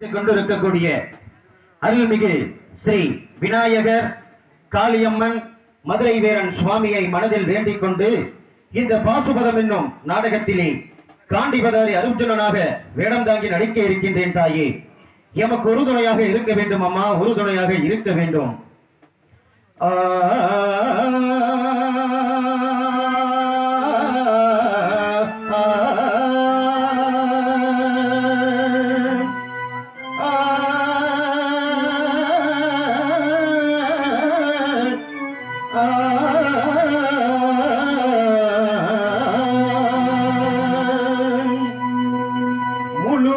கொண்டிருக்கக்கூடிய அருள்மிகு ஸ்ரீ விநாயகர் காளியம்மன் மதுரை வீரன் சுவாமியை மனதில் வேண்டிக் கொண்டு இந்த பாசுபதம் என்னும் நாடகத்திலே காண்டிபதாரி அருஜுனனாக வேடம் தாங்கி நடிக்க இருக்கின்றேன் தாயே. எமக்கு உறுதுணையாக இருக்க வேண்டும் அம்மா உறுதுணையாக இருக்க வேண்டும். ஆ முழு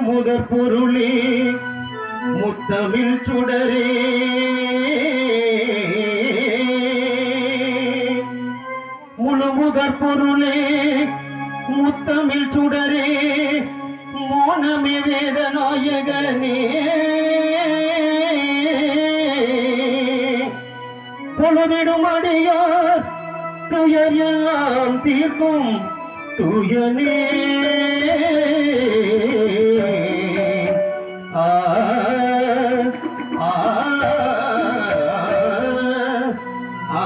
முதற் பொருளே முத்தமிழ் சுடரே. முழு முதற் பொருளே முத்தமிழ் சுடரே. மோனமே வேத நாயகனே பொழுதிடும் அடியார் துயர் எல்லாம் தீர்க்கும் துயனே. ஆ ஆ ஆ.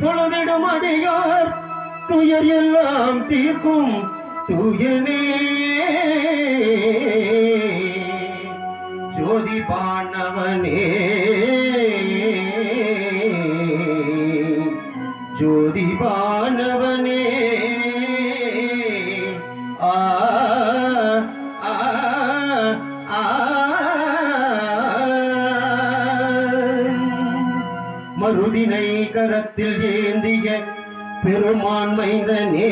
தொழுதிடும் அடியார் துயர் எல்லாம் தீர்க்கும் துயனே. ஜோதி பாண்டவனே ஜோதி பாண்டவனே ஆ. மருதினை கரத்தில் ஏந்திய பெருமான் மைந்தனே.